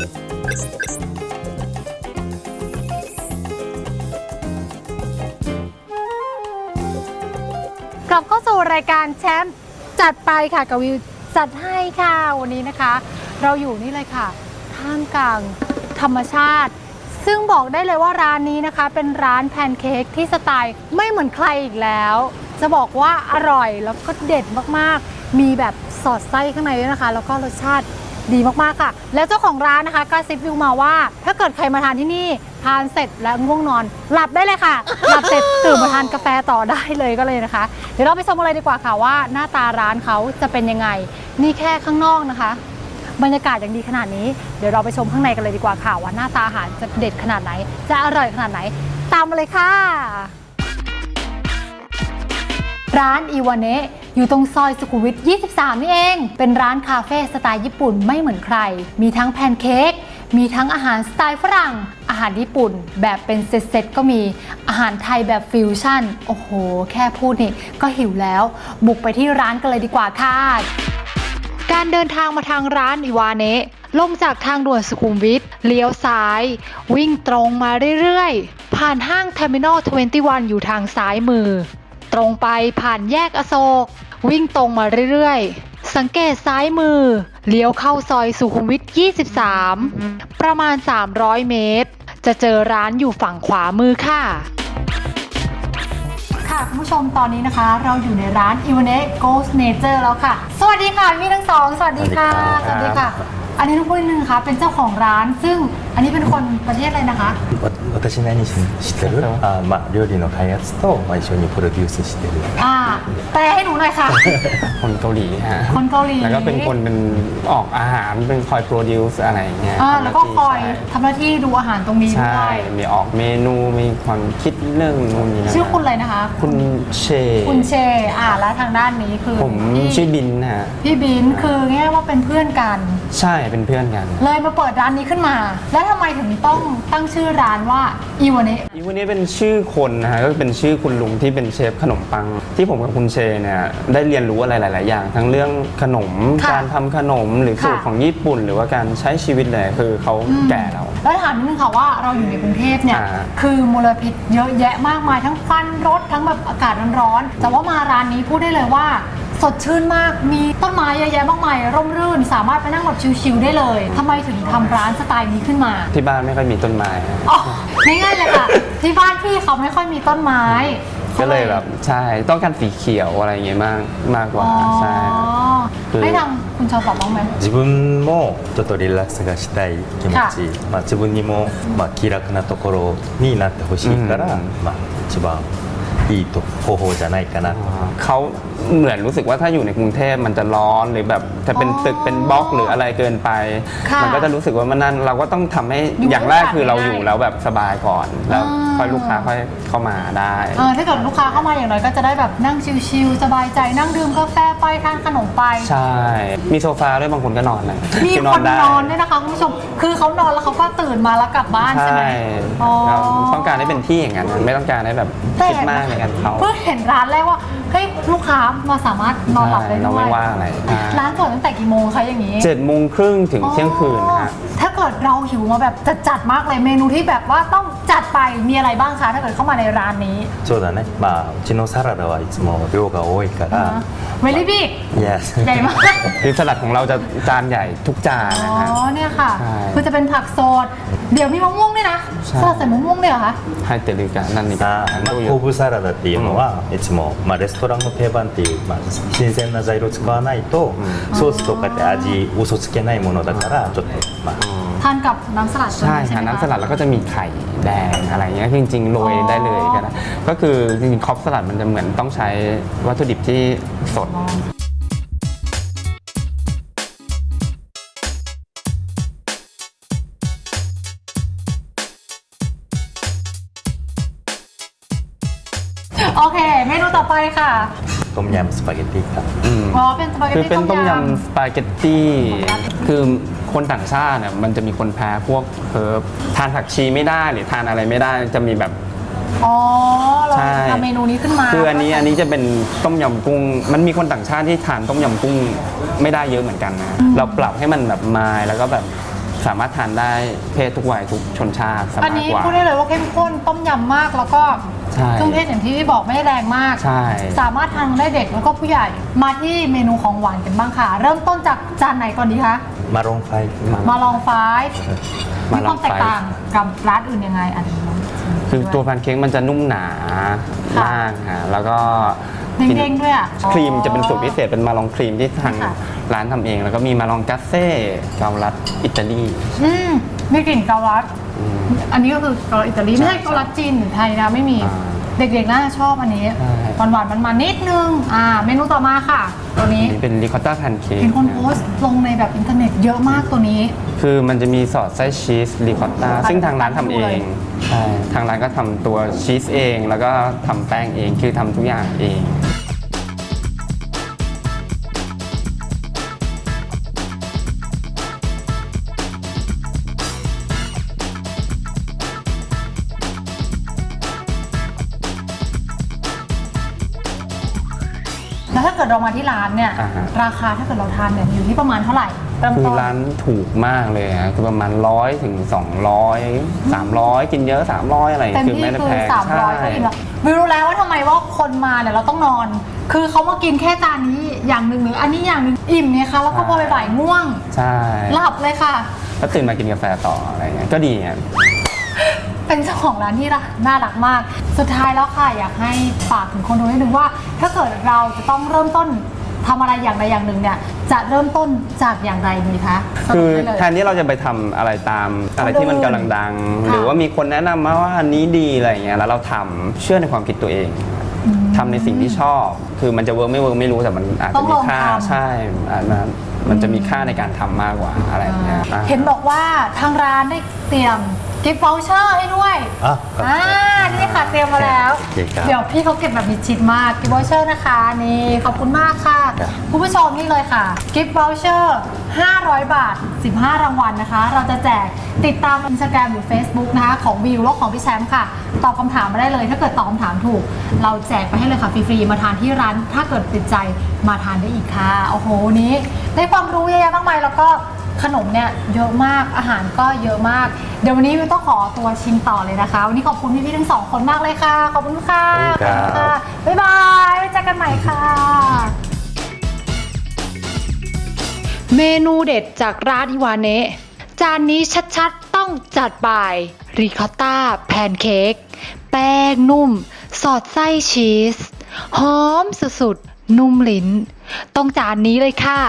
กลับเข้าสู่รายการแชมป์จัดไปค่ะกับวิวจัดให้ค่ะวันนี้นะคะ เราอยู่นี่เลยค่ะท่ามกลางธรรมชาติ ซึ่งบอกได้เลยว่าร้านนี้นะคะ เป็นร้านแพนเค้กที่สไตล์ไม่เหมือนใครอีกแล้ว จะบอกว่าอร่อยแล้วก็เด็ดมากๆ มีแบบสอดไส้ข้างในด้วยนะคะ แล้วก็รสชาติ ดีมากๆค่ะ แล้วเจ้าของร้านนะคะกระซิบวิวมาว่า ถ้าเกิดใครมาทานที่นี่ทานเสร็จแล้วง่วงนอน หลับได้เลยค่ะ หลับเสร็จตื่นมาทานกาแฟต่อได้เลยก็เลยนะคะ เดี๋ยวเราไปชมกันเลยดีกว่าค่ะว่า หน้าตาร้านเขาจะเป็นยังไง นี่แค่ข้างนอกนะคะ บรรยากาศย่างดีขนาดนี้ เดี๋ยวเราไปชมข้างในกันเลยดีกว่าค่ะว่าหน้าตาอาหารจะเด็ดขนาดไหน จะอร่อยขนาดไหน ตามมาเลยค่ะ ร้านอีวาเนะ อยู่ตรงซอยสุขุมวิท 23 นี่เอง เป็นร้านคาเฟ่สไตล์ญี่ปุ่นไม่เหมือนใคร มีทั้งแพนเค้ก มีทั้งอาหารสไตล์ฝรั่ง อาหารญี่ปุ่น แบบเป็นเซตๆก็มี อาหารไทยแบบฟิวชั่น โอ้โห แค่พูดนี่ก็หิวแล้ว บุกไปที่ร้านกันเลยดีกว่าค่ะ การเดินทางมาทางร้านอิวาเนะลงจากทางด่วนสุขุมวิท เลี้ยวซ้าย วิ่งตรงมาเรื่อยๆ ผ่านห้าง Terminal 21 อยู่ทางซ้ายมือ ตรงไปผ่านแยกอโศก วิ่งตรงมาเรื่อยๆ สังเกตซ้ายมือ เลี้ยวเข้าซอยสุขุมวิท 23 ประมาณ 300 เมตร จะเจอร้านอยู่ฝั่งขวามือค่ะค่ะคุณผู้ชมตอนนี้นะคะ เราอยู่ในร้าน i v a n e Ghost Nature แล้วค่ะ สวัสดีค่ะมีทั้งสอง สวัสดีค่ะ สวัสดีครับอันนี้ต้องพูดนนึงค่ะเป็นเจ้าของร้าน ซึ่งอันนี้เป็นคนประเทศอะไรนะคะわ私何し知ってるあーまあ料理の開発と、まあ、一緒にプロデュースしてるอ่าแปลให้หนูหน่อยค่ะ คนเกาหลีฮะคนเกาหลี แล้วก็เป็นคนเป็นออกอาหารเป็นคอยโปรดิวซ์อะไรอย่างเงี้ยอ่าแล้วก็คอยทำหน้าที่ดูอาหารตรงนี้ใช่ด้วใช่ ยมีออกเมนูมีความคิดเรื่องนู่นนี่นั่นชื่อคุณอะไรนะคะ คุณเชคุณเชอ่าแล้วทางด้านนี้คือผมพี่ชื่อบินฮะ พี่บินคือง่ายๆว่าเป็นเพื่อนกัน ใช่เป็นเพื่อนกันเลยมาเปิดร้านนี้ขึ้นมา แล้วทำไมถึงต้องตั้งชื่อร้านว่าอีวาเนะอีวันนี้เป็นชื่อคนนะฮะก็เป็นชื่อคุณลุงที่เป็นเชฟขนมปัง ที่ผมกับคุณเชเนี่ยได้เรียนรู้อะไรหลาย ๆ อย่าง ทั้งเรื่องขนมค่ะการทำขนมหรือค่ะ สูตรของญี่ปุ่น หรือว่าการใช้ชีวิตเลยคือเขาแก่เราแล้วถามนิดนึงค่ะว่าเราอยู่ในกรุงเทพเนี่ยอ่า คือมลพิษเยอะแยะมากมายทั้งควันรถทั้งแบบอากาศร้อนๆแต่ว่ามาร้านนี้พูดได้เลยว่า สดชื่นมากมีต้นไม้เยอะแยะมากมายร่มรื่น สามารถไปนั่งแบบชิลๆได้เลยทำไมถึงทำร้านสไตล์นี้ขึ้นมา ที่บ้านไม่ค่อยมีต้นไม้ฮะ อ๋อง่ายๆเลยค่ะ ที่บ้านพี่เขาไม่ค่อยมีต้นไม้ ก็เลยแบบใช่ต้องการสีเขียวอะไรอย่างเงี้ยมากมากกว่า อ๋อ ใช่ คือ ให้ทางคุณชาวบอกบ้างไหม 自分もちょっとリラックスがしたい気持ち、まあ、自分にも、まあ、気楽なところになってほしいから、うんまあ、一番 いいと方法じゃないかなと เขาเหมือนรู้สึกว่าถ้าอยู่ในกรุงเทพมันจะร้อนหรือแบบจะเป็น อ๋อ ตึกเป็นบล็อกหรืออะไรเกินไป ค่ะ มันก็จะรู้สึกว่ามันนั่นเราก็ต้องทำให้ อยู่ อย่างแรกคือเรา ให้ อยู่ ได้ แล้วแบบสบายก่อน แล้ว อ่า ค่อยลูกค้าค่อยเข้ามาได้ เออถ้าเกิดลูกค้าเข้ามาอย่างน้อยก็จะได้แบบนั่งชิลๆสบายใจนั่งดื่มกาแฟไปทานขนมไป ใช่ มีโซฟาด้วยบางคนก็นอนนะ มี อ คนนอนด้วยนะคะคุณผู้ชม คือเขานอนแล้วเขาก็ตื่นมาแล้วกลับบ้านใช่ ใช่ ไหมอ๋อ เราต้องการให้เป็นที่อย่างนั้นไม่ต้องการให้แบบ แต่ คิดมากใน การเขาเพิ่งเห็นร้านแรกว่าเฮ้ยลูกค้ามาสามารถนอนหลับได้เราด้วไม่ยว่าอะไรใช่ร้านเปิดตั้งแต่กี่โมงคะอย่างนี้เจ็ดโมงครึ่งถึงเที่ยงคืนนะฮะ ถ้า เกิดเราหิวมาแบบจัดจัดๆมากเลยเมนูที่แบบว่าต้องจัดไปมีอะไรบ้างคะถ้าเกิดเข้ามาในร้านนี้ そうだねまあうちのサラダはいつも量が多いから、 เวลี่บิ๊ก Yes ใหญ่มาก คือสลัดของเราจะจานใหญ่ทุกจาน อ๋ นะฮะ อเนี่ยค่ะ ใช่ คือจะเป็นผักสด เดี๋ยวมีมะม่วงด้วยนะ ใช่ สลัดใส่มะม่วงด้วยเหรอคะ ให้เตลิกานั่นนี่ก็ あまあ、コブサラダっていうのは、いつも、まあ、レストランの定番っていう、まあ、新鮮な材料使わないと、ソースとかで味嘘つけないものだからちょっと、 อ่ทานกับน้ำสลัดใช่ค่านน้ำสลัดแล้วก็จะมีไข่แดงอะไรเงี้ยจริงจริงโรยได้เลยก็ได้ก็คือจริงๆคอปสลัดมันจะเหมือนต้องใช้วัตถุดิบที่สดโอเค เมนูต่อไปค่ะต้มยำสปาเกตตี้ครับอ๋อเป็นสปาเกตตี้คือเป็นต้มยำสปาเกตตี้คือ คนต่างชาติเนี่ยมันจะมีคนแพ้พวกเฮิร์บทานผักชีไม่ได้หรือทานอะไรไม่ได้จะมีแบบ อ๋อเราใช่ ทำเมนูนี้ขึ้นมาคืออันนี้อันนี้จะเป็นต้มยำกุ้ง มันมีคนต่างชาติที่ทานต้มยำกุ้งไม่ได้เยอะเหมือนกันนะเราปรับให้มันแบบมายแล้วก็แบบสามารถทานได้เพศทุกวัยทุกชนชาติสอันบายนี้กว่า พูดได้เลยว่าเข้มข้นต้มยำมากแล้วก็ เครื่องเทศอย่างที่พี่บอกไม่แรงมากสามารถทานได้เด็กแล้วก็ผู้ใหญ่มาที่เมนูของหวานกันบ้างค่ะ เริ่มต้นจากจานไหนก่อนดีคะมาลองไฟมาลองไฟมีความแตกต่างกับร้านอื่นยังไงอันนี้คือตัวแพนเค้กมันจะนุ่มหนามากค่ะแล้วก็ เด้งๆด้วยอะครีมจะเป็นสูตรพิเศษเป็นมาลองครีมที่ทางค่ะร้านทำเอง แล้วก็มีมาลองกัสเซ่เกาลัดอิตาลีอืมมีกลิ่นเกาลัดอืมอันนี้ก็คือเกาลัดอิตาลีไม่ใช่เกาลัดจีนหรือไทยนะไม่มีอ่าเด็กๆน่าจะชอบอันนี้ใช่หวานๆมันๆนิดนึงอ่าเมนูต่อมาค่ะ ตัวนี้อันนี้เป็นริคอตต้าแพนเค้กเห็นคนโพสต์ลงในแบบอินเทอร์เน็ตเยอะมากตัวนี้ คือมันจะมีสอดไส้ชีสริคอตต้าซึ่งทางร้านทำเอด้วยงใช่ทางร้านก็ทำตัวชีสเอง แล้วก็ทำแป้งเองคือทำทุกอย่างเอง กิดเรามาที่ร้านเนี่ยอ่าฮะ ราคาถ้าเกิดเราทานเนี่ยอยู่ที่ประมาณเท่าไหร่เริ่มคือต้นร้านถูกมากเลยฮะคือประมาณร้อยถึงสองร้อยสามร้อยกินเยอะสามร้อยอะไรเต็มคือที่ไม่ได้คืแพองสามร้อยก็ใช่อิ่มแล้ววิวรู้แล้วว่าทำไมว่าคนมาเนี่ยเราต้องนอน คือเขามากินแค่จานนี้อย่างหนึ่งหรืออันนี้อย่างหนึ่งอิ่มเนี่ยคะแล้วก็พอบ่ายๆง่วงใช่หลับเลยค่ะ แล้วตื่นมากินกาแฟต่ออะไรเงี้ยก็ดีอะ เป็นเจ้าของร้านที่รักน่ารักมาก สุดท้ายแล้วค่ะอยากให้ฝากถึงคนดูนิดนึงว่า ถ้าเกิดเราจะต้องเริ่มต้นทำอะไรอย่างใดอย่างหนึ่งเนี่ยจะเริ่มต้นจากอย่างไรดีคะสคืรุปอได้เลย แทนที่เราจะไปทำอะไรตามอะไรที่มันกำลังดัง ค่ะ หรือว่ามีคนแนะนำมาว่าอันนี้ดีอะไรเงี้ยแล้วเราทำเชื่อในความคิดตัวเองทำในสิ่งที่ชอบ คือมันจะเวิร์กไม่เวิร์กไม่รู้แต่มันอาจต้จะองมีลองค่าทำ ใช่อาจจะมันจะมีค่าในการทำมากกว่าอะไรอย่างเงี้ยอ่า เห็นบอกว่าทางร้านได้เตรียม กิฟต์วอลเชอร์ให้ด้วยあอ่านี่ค่ะเตรียมมาแล้ว โอเคครับ เดี๋ยวพี่เขาเก็บแบบมิดชิดมากกิฟต์วอลเชอร์นะคะนี่ขอบคุณมากค่ะ ครับ คุณผู้ชมนี่เลยค่ะกิฟต์วอลเชอร์500 บาท 15 รางวัลนะคะ เราจะแจกติดตาม Instagram หรือ Facebook นะคะของวิวและของพี่แชมป์ค่ะ ตอบคำถามมาได้เลย ถ้าเกิดตอบคำถามถูก เราแจกไปให้เลยค่ะฟรีๆมาทานที่ร้าน ถ้าเกิดติดใจมาทานได้อีกค่ะโอ้โหวันนี้ ได้ความรู้เยอะแยะมากมายแล้วก็ ขนมเนี่ยเยอะมากอาหารก็เยอะมาก เดี๋ยววันนี้วิวต้องขอตัวชิมต่อเลยนะคะ วันนี้ขอบคุณพี่ๆทั้งสองคนมากเลยค่ะ ขอบคุณค่ะขอบคุณครับค่ะ บ๊ายบายไว้เจอกันใหม่ค่ะ เมนูเด็ดจากร้านอิวาเนะจานนี้ชัดๆ ต้องจัดไปริคอตต้าแพนเค้กแป้งนุ่ม สอดไส้ชีส หอมสุดๆ นุ่มลิ้น ต้องจานนี้เลยค่ะ